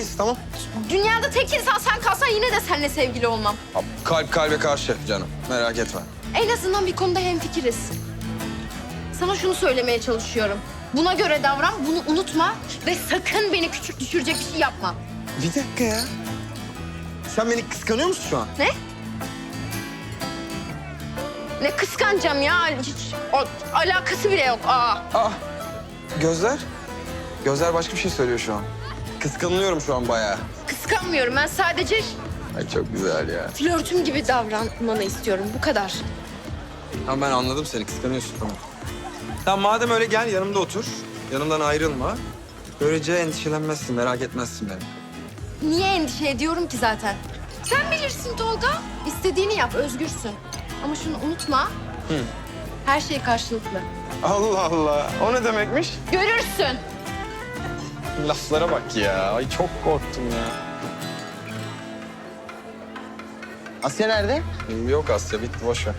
değiliz tamam. Dünyada tek insan sen kalsan yine de seninle sevgili olmam. Abi, kalp kalbe karşı canım. Merak etme. En azından bir konuda hemfikiriz. Sana şunu söylemeye çalışıyorum. Buna göre davran, bunu unutma ve sakın beni küçük düşürecek bir şey yapma. Bir dakika ya. Sen beni kıskanıyor musun şu an? Ne? Ne kıskanacağım ya? Hiç o, alakası bile yok. Aa. Aa, Gözler? Gözler başka bir şey söylüyor şu an. Kıskanılıyorum şu an bayağı. Kıskanmıyorum. Ben sadece Ay çok güzel ya. flörtüm gibi davranmanı istiyorum. Bu kadar. Tamam ben anladım seni kıskanıyorsun tamam. Tamam madem öyle gel yanımda otur. Yanımdan ayrılma. Böylece endişelenmezsin, merak etmezsin beni. Niye endişe ediyorum ki zaten? Sen bilirsin Tolga. İstediğini yap, özgürsün. Ama şunu unutma. Her şey karşılıklı. Allah Allah. O ne demekmiş? Görürsün. Laflara bak ya. Ay çok korktum ya. Asya nerede? Yok Asya bitti boş ver.